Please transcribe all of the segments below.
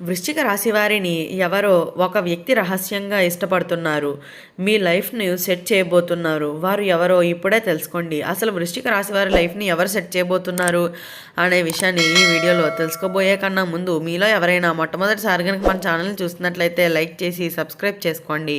వృశ్చిక రాశి వారిని ఎవరో ఒక వ్యక్తి రహస్యంగా ఇష్టపడుతున్నారు మీ లైఫ్ను సెట్ చేయబోతున్నారు. వారు ఎవరో ఇప్పుడే తెలుసుకోండి. అసలు వృశ్చిక రాశి వారి లైఫ్ని ఎవరు సెట్ చేయబోతున్నారు అనే విషయాన్ని ఈ వీడియోలో తెలుసుకోబోయే కన్నా ముందు మీలో ఎవరైనా మొట్టమొదటిసారి కనుక మన ఛానల్ని చూస్తున్నట్లయితే లైక్ చేసి సబ్స్క్రైబ్ చేసుకోండి.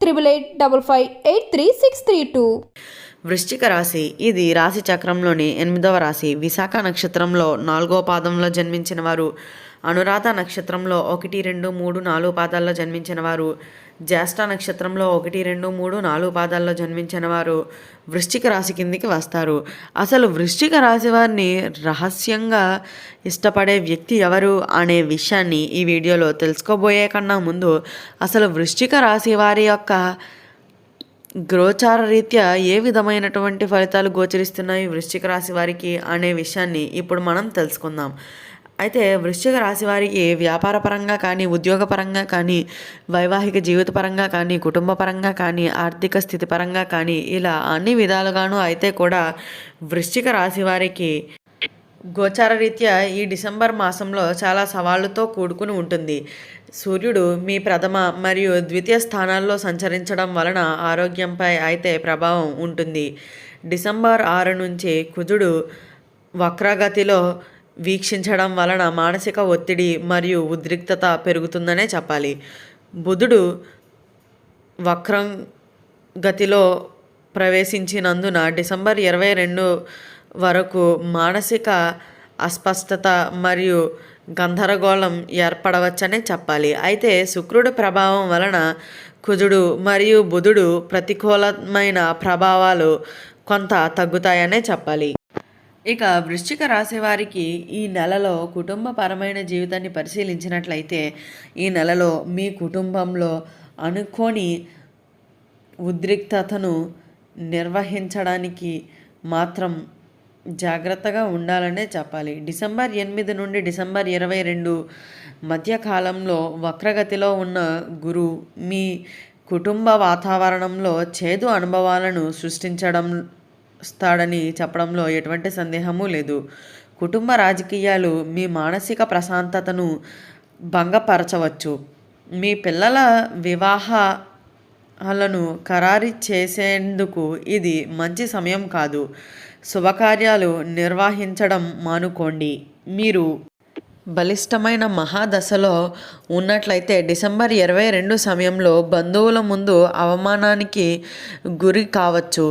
triple eight double five eight three six three two వృశ్చిక రాశి. ఇది రాశి చక్రంలోని ఎనిమిదవ రాశి. విశాఖ నక్షత్రంలో నాలుగో పాదంలో జన్మించిన వారు అనురాధ నక్షత్రంలో ఒకటి రెండు మూడు నాలుగు పాదాల్లో జన్మించిన వారు జ్యేష్ఠ నక్షత్రంలో ఒకటి రెండు మూడు నాలుగు పాదాల్లో జన్మించిన వారు వృశ్చిక రాశి కిందికి వస్తారు. అసలు వృశ్చిక రాశి వారిని రహస్యంగా ఇష్టపడే వ్యక్తి ఎవరు అనే విషయాన్ని ఈ వీడియోలో తెలుసుకోబోయే కన్నా ముందు అసలు వృశ్చిక రాశి వారి యొక్క గ్రోచార రీత్యా ఏ విధమైనటువంటి ఫలితాలు గోచరిస్తున్నాయి వృశ్చిక రాశి వారికి అనే విషయాన్ని ఇప్పుడు మనం తెలుసుకుందాం. అయితే వృశ్చిక రాశి వారికి వ్యాపారపరంగా కానీ ఉద్యోగపరంగా కానీ వైవాహిక జీవిత పరంగా కానీ కుటుంబ పరంగా కానీ ఆర్థిక స్థితి పరంగా కానీ ఇలా అన్ని విధాలుగాను అయితే కూడా వృశ్చిక రాశి వారికి గోచార రీత్యా ఈ డిసెంబర్ మాసంలో చాలా సవాళ్ళతో కూడుకుని ఉంటుంది. సూర్యుడు మీ ప్రథమ మరియు ద్వితీయ స్థానాల్లో సంచరించడం వలన ఆరోగ్యంపై అయితే ప్రభావం ఉంటుంది. డిసెంబర్ ఆరు నుంచి కుజుడు వక్రగతిలో వీక్షించడం వలన మానసిక ఒత్తిడి మరియు ఉద్రిక్తత పెరుగుతుందనే చెప్పాలి. బుధుడు వక్రం గతిలో ప్రవేశించినందున డిసెంబర్ ఇరవై రెండు వరకు మానసిక అస్పష్టత మరియు గందరగోళం ఏర్పడవచ్చనే చెప్పాలి. అయితే శుక్రుడి ప్రభావం వలన కుజుడు మరియు బుధుడు ప్రతికూలమైన ప్రభావాలు కొంత తగ్గుతాయనే చెప్పాలి. ఇక వృశ్చిక రాశి వారికి ఈ నెలలో కుటుంబపరమైన జీవితాన్ని పరిశీలించినట్లయితే ఈ నెలలో మీ కుటుంబంలో అనుకోని ఉద్రిక్తతను నిర్వహించడానికి మాత్రం జాగ్రత్తగా ఉండాలనే చెప్పాలి. డిసెంబర్ ఎనిమిది నుండి డిసెంబర్ ఇరవై రెండు మధ్యకాలంలో వక్రగతిలో ఉన్న గురు మీ కుటుంబ వాతావరణంలో చేదు అనుభవాలను సృష్టించడం స్తాడని చెప్పడంలో ఎటువంటి సందేహము లేదు. కుటుంబ రాజకీయాలు మీ మానసిక ప్రశాంతతను భంగపరచవచ్చు. మీ పిల్లల వివాహాలను ఖరారు చేసేందుకు ఇది మంచి సమయం కాదు. శుభకార్యాలు నిర్వహించడం మానుకోండి. మీరు బలిష్టమైన మహాదశలో ఉన్నట్లయితే డిసెంబర్ ఇరవై రెండు సమయంలో బంధువుల ముందు అవమానానికి గురి కావచ్చు.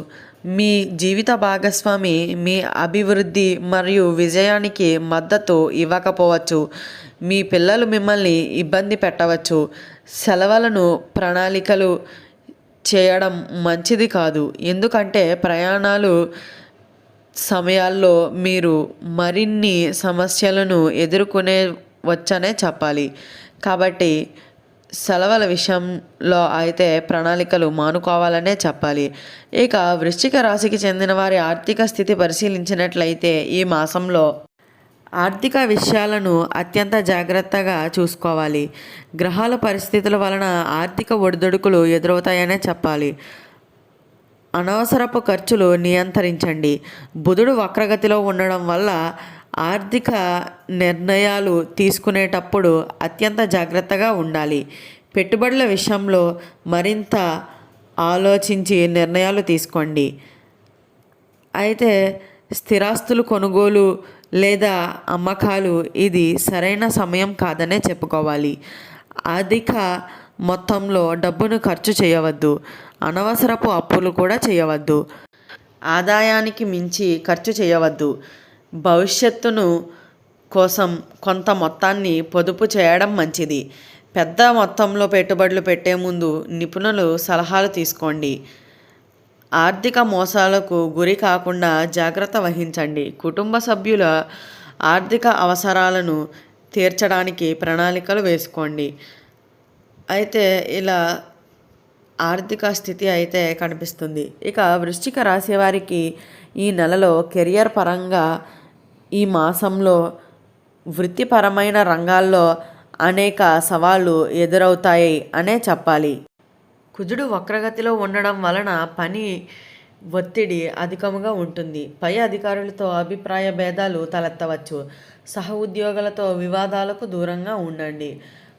మీ జీవిత భాగస్వామి మీ అభివృద్ధి మరియు విజయానికి మద్దతు ఇవ్వకపోవచ్చు. మీ పిల్లలు మిమ్మల్ని ఇబ్బంది పెట్టవచ్చు. సెలవులను ప్రణాళికలు చేయడం మంచిది కాదు. ఎందుకంటే ప్రయాణాలు సమయాల్లో మీరు మరిన్ని సమస్యలను ఎదుర్కొనే వచ్చనే చెప్పాలి. కాబట్టి సెలవుల విషయంలో అయితే ప్రణాళికలు మానుకోవాలనే చెప్పాలి. ఇక వృశ్చిక రాశికి చెందిన వారి ఆర్థిక స్థితి పరిశీలించినట్లయితే ఈ మాసంలో ఆర్థిక విషయాలను అత్యంత జాగ్రత్తగా చూసుకోవాలి. గ్రహాల పరిస్థితుల వలన ఆర్థిక ఒడిదుడుకులు ఎదురవుతాయనే చెప్పాలి. అనవసరపు ఖర్చులు నియంత్రించండి. బుధుడు వక్రగతిలో ఉండడం వల్ల ఆర్థిక నిర్ణయాలు తీసుకునేటప్పుడు అత్యంత జాగ్రత్తగా ఉండాలి. పెట్టుబడుల విషయంలో మరింత ఆలోచించి నిర్ణయాలు తీసుకోండి. అయితే స్థిరాస్తులు కొనుగోలు లేదా అమ్మకాలు ఇది సరైన సమయం కాదనే చెప్పుకోవాలి. అధిక మొత్తంలో డబ్బును ఖర్చు చేయవద్దు. అనవసరపు అప్పులు కూడా చేయవద్దు. ఆదాయానికి మించి ఖర్చు చేయవద్దు. భవిష్యత్తును కోసం కొంత మొత్తాన్ని పొదుపు చేయడం మంచిది. పెద్ద మొత్తంలో పెట్టుబడులు పెట్టే ముందు నిపుణులు సలహాలు తీసుకోండి. ఆర్థిక మోసాలకు గురి కాకుండా జాగ్రత్త వహించండి. కుటుంబ సభ్యుల ఆర్థిక అవసరాలను తీర్చడానికి ప్రణాళికలు వేసుకోండి. అయితే ఇలా ఆర్థిక స్థితి అయితే కనిపిస్తుంది. ఇక వృశ్చిక రాశి వారికి ఈ నెలలో కెరియర్ పరంగా ఈ మాసంలో వృత్తిపరమైన రంగాల్లో అనేక సవాళ్ళు ఎదురవుతాయి అనే చెప్పాలి. కుజుడు వక్రగతిలో ఉండడం వలన పని ఒత్తిడి అధికముగా ఉంటుంది. పై అధికారులతో అభిప్రాయ భేదాలు తలెత్తవచ్చు. సహ ఉద్యోగులతో వివాదాలకు దూరంగా ఉండండి.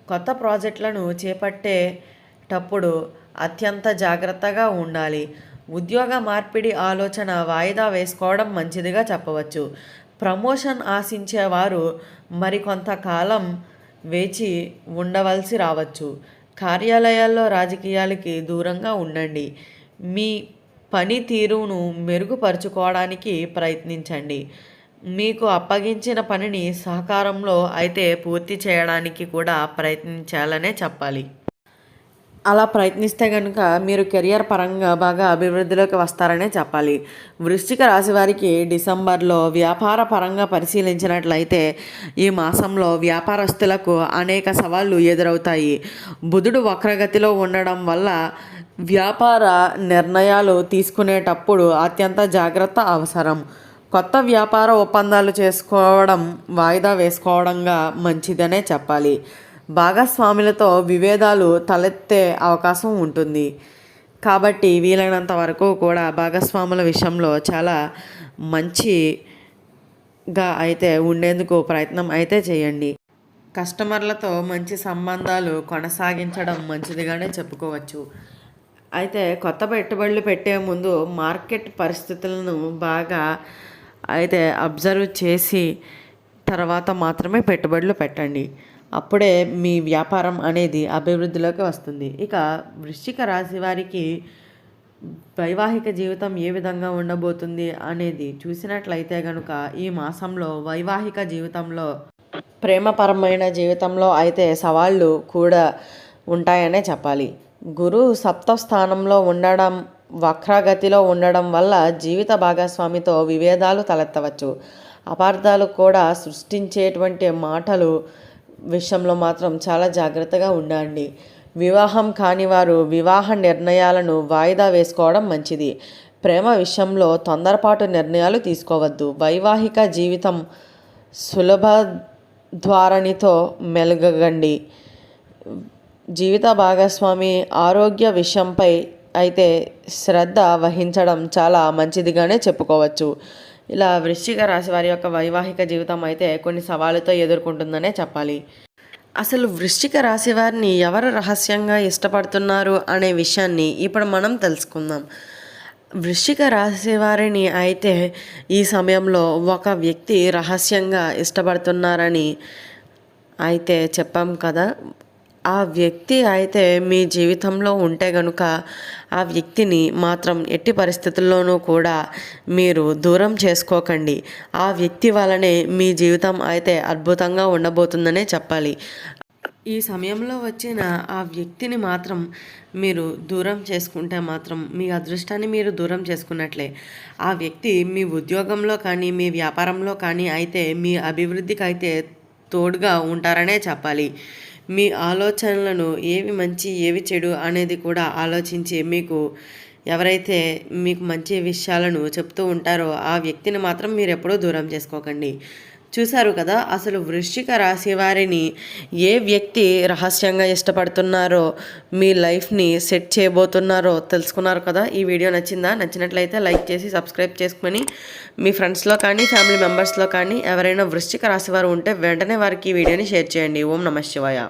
కొత్త ప్రాజెక్టులను చేపట్టేటప్పుడు అత్యంత జాగ్రత్తగా ఉండాలి. ఉద్యోగ మార్పిడి ఆలోచన వాయిదా వేసుకోవడం మంచిదిగా చెప్పవచ్చు. ప్రమోషన్ ఆశించేవారు మరికొంతకాలం వేచి ఉండవలసి రావచ్చు. కార్యాలయాల్లో రాజకీయాలకి దూరంగా ఉండండి. మీ పనితీరును మెరుగుపరుచుకోవడానికి ప్రయత్నించండి. మీకు అప్పగించిన పనిని సహకారంలో అయితే పూర్తి చేయడానికి కూడా ప్రయత్నించాలనే చెప్పాలి. అలా ప్రయత్నిస్తే కనుక మీరు కెరియర్ పరంగా బాగా అభివృద్ధిలోకి వస్తారనే చెప్పాలి. వృశ్చిక రాశి వారికి డిసెంబర్లో వ్యాపార పరంగా పరిశీలించినట్లయితే ఈ మాసంలో వ్యాపారస్తులకు అనేక సవాళ్ళు ఎదురవుతాయి. బుధుడు వక్రగతిలో ఉండడం వల్ల వ్యాపార నిర్ణయాలు తీసుకునేటప్పుడు అత్యంత జాగ్రత్త అవసరం. కొత్త వ్యాపార ఒప్పందాలు చేసుకోవడం వాయిదా వేసుకోవడంగా మంచిదనే చెప్పాలి. భాగస్వాములతో విభేదాలు తలెత్తే అవకాశం ఉంటుంది. కాబట్టి వీలైనంత వరకు కూడా భాగస్వాముల విషయంలో చాలా మంచిగా అయితే ఉండేందుకు ప్రయత్నం అయితే చేయండి. కస్టమర్లతో మంచి సంబంధాలు కొనసాగించడం మంచిదిగానే చెప్పుకోవచ్చు. అయితే కొత్త పెట్టుబడులు పెట్టే ముందు మార్కెట్ పరిస్థితులను బాగా అయితే అబ్జర్వ్ చేసి తర్వాత మాత్రమే పెట్టుబడులు పెట్టండి. అప్పుడే మీ వ్యాపారం అనేది అభివృద్ధిలోకి వస్తుంది. ఇక వృశ్చిక రాశి వారికి వైవాహిక జీవితం ఏ విధంగా ఉండబోతుంది అనేది చూసినట్లయితే కనుక ఈ మాసంలో వైవాహిక జీవితంలో ప్రేమపరమైన జీవితంలో అయితే సవాళ్ళు కూడా ఉంటాయనే చెప్పాలి. గురు సప్త స్థానంలో ఉండడం వక్రగతిలో ఉండడం వల్ల జీవిత భాగస్వామితో విభేదాలు తలెత్తవచ్చు. అపార్థాలు కూడా సృష్టించేటువంటి మాటలు విషయంలో మాత్రం చాలా జాగ్రత్తగా ఉండండి. వివాహం కాని వారు వివాహ నిర్ణయాలను వాయిదా వేసుకోవడం మంచిది. ప్రేమ విషయంలో తొందరపాటు నిర్ణయాలు తీసుకోవద్దు. వైవాహిక జీవితం సులభ ద్వారణితో మెలగండి జీవిత భాగస్వామి ఆరోగ్య విషయంపై అయితే శ్రద్ధ వహించడం చాలా మంచిదిగానే చెప్పుకోవచ్చు. ఇలా వృశ్చిక రాశి వారి యొక్క వైవాహిక జీవితం అయితే కొన్ని సవాళ్ళతో ఎదుర్కొంటుందనే చెప్పాలి. అసలు వృశ్చిక రాశి వారిని ఎవరు రహస్యంగా ఇష్టపడుతున్నారు అనే విషయాన్ని ఇప్పుడు మనం తెలుసుకుందాం. వృశ్చిక రాశి వారిని అయితే ఈ సమయంలో ఒక వ్యక్తి రహస్యంగా ఇష్టపడుతున్నారని అయితే చెప్పాం కదా. ఆ వ్యక్తి అయితే మీ జీవితంలో ఉంటే గనుక ఆ వ్యక్తిని మాత్రం ఎట్టి పరిస్థితుల్లోనూ కూడా మీరు దూరం చేసుకోకండి. ఆ వ్యక్తి వలనే మీ జీవితం అయితే అద్భుతంగా ఉండబోతుందనే చెప్పాలి. ఈ సమయంలో వచ్చిన ఆ వ్యక్తిని మాత్రం మీరు దూరం చేసుకుంటే మాత్రం మీ అదృష్టాన్ని మీరు దూరం చేసుకున్నట్లే. ఆ వ్యక్తి మీ ఉద్యోగంలో కానీ మీ వ్యాపారంలో కానీ అయితే మీ అభివృద్ధికి అయితే తోడుగా ఉంటారనే చెప్పాలి. మీ ఆలోచనలను ఏవి మంచి ఏవి చెడు అనేది కూడా ఆలోచించి మీకు ఎవరైతే మీకు మంచి విషయాలను చెప్తూ ఉంటారో ఆ వ్యక్తిని మాత్రం మీరు ఎప్పుడూ దూరం చేసుకోకండి. చూశారు కదా అసలు వృశ్చిక రాశి వారిని ఏ వ్యక్తి రహస్యంగా ఇష్టపడుతున్నారో మీ లైఫ్ని సెట్ చేయబోతున్నారో తెలుసుకున్నారు కదా. ఈ వీడియో నచ్చిందా? నచ్చినట్లయితే లైక్ చేసి సబ్స్క్రైబ్ చేసుకుని మీ ఫ్రెండ్స్లో కానీ ఫ్యామిలీ మెంబర్స్లో కానీ ఎవరైనా వృశ్చిక రాశి వారు ఉంటే వెంటనే వారికి ఈ వీడియోని షేర్ చేయండి. ఓం నమ శివాయ.